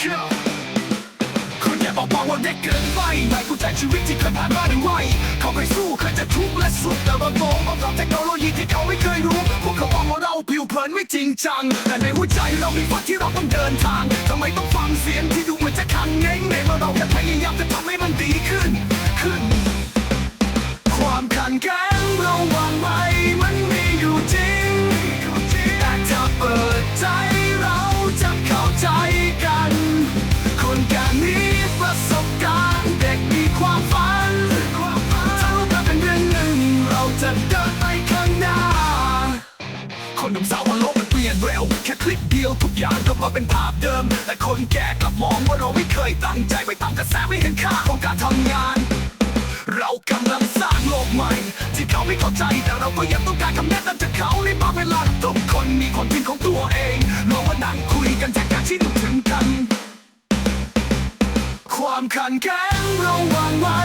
คนอย่าบอกบอกว่าเด็กเกินไปไม่เข้าใจชีวิตที่เคยผ่านมาหรือไม่เขาเคยสู้เคยจะทุกข์และสุดแต่บางมองมาทำใอมเทคโนโลยีที่เขาไม่เคยรู้ พวกเขาบอกว่าเราผิวเผินไม่จริงจัง แต่ในหัวใจเรามีฝันที่เราต้องเดินทางทำไมต้องฟังเสียงที่ดูเหมือนจะขังเง้งในเมื่อเราแค่ ค่คลิกเดียวทุกอย่างก็มาเป็นภาพเดิม แต่คนแก่กลับมองว่าเราไม่เคยตั้งใจไปตามกระแสไม่เห็นค่าของการทำงาน เรากำลังสร้างโลกใหม่ ที่เขาไม่เข้าใจแต่เราก็ยังต้องการคำแนะนำจากเขาในบางเวลาทุกคนมีคนพินของตัวเองลองมานั่งคุยกันแจกการที่นึกถึงกัน ความขัดแย้งระว่างวั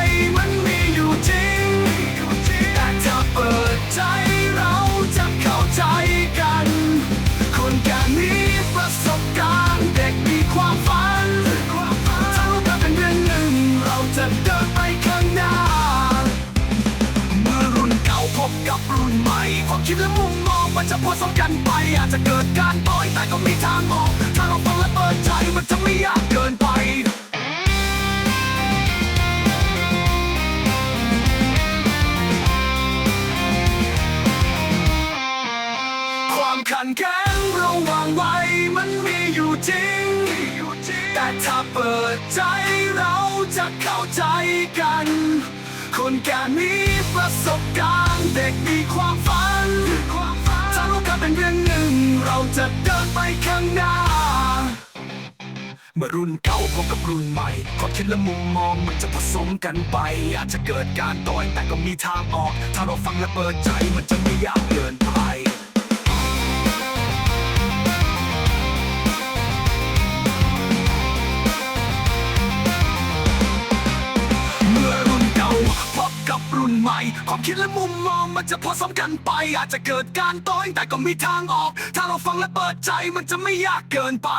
ประสบการณ์เด็กมีความฝันถ้าเราเป็นเรื่องหนึ่ง เราจะเดินไปข้างหน้า เมื่อรุ่นเก่าพบกับรุ่นใหม่ความคิดและมุมมองมันจะผสมกันไป อาจจะเกิดการต่อยแต่ก็มีทางออก ถ้าเราฟังและเปิดใจมันจะไม่ยากเกินไป จริง แต่ถ้าเปิดใจเราจะเข้าใจกัน คนแก่มีประสบการณ์เด็กมีความฝัน ถ้าเรากันเป็นเรื่องหนึ่ง เราจะเดินไปข้างหน้าเมื่อรุ่นเก่าพบกับรุ่นใหม่ความคิดและมุมมองมันจะผสมกันไป อาจจะเกิดการต่อยแต่ก็มีทางออก ถ้าเราฟังและเปิดใจมันจะไม่ยากเกินไป หม่ ความคิดและมุมมองมันจะพอสมกันไป อาจจะเกิดการต้อยแต่ก็มีทางออก ถ้าเราฟังและเปิดใจมันจะไม่ยากเกินไป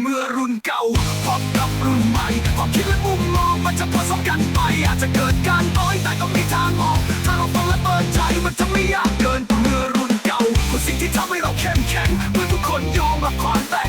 เมื่อรุ่นเก่าพบกับรุ่นใหม่ ความคิดและมุมมองมันจะพอสมกันไป อาจจะเกิดการต้อยแต่ก็มีทางออก ถ้าเราฟังและเปิดใจมันจะไม่ยากเกินเมื่อรุ่นเก่าคือสิ่งที่ทำให้เราเข้มแข็งเมื่อทุกคนยอมมาบควาแต่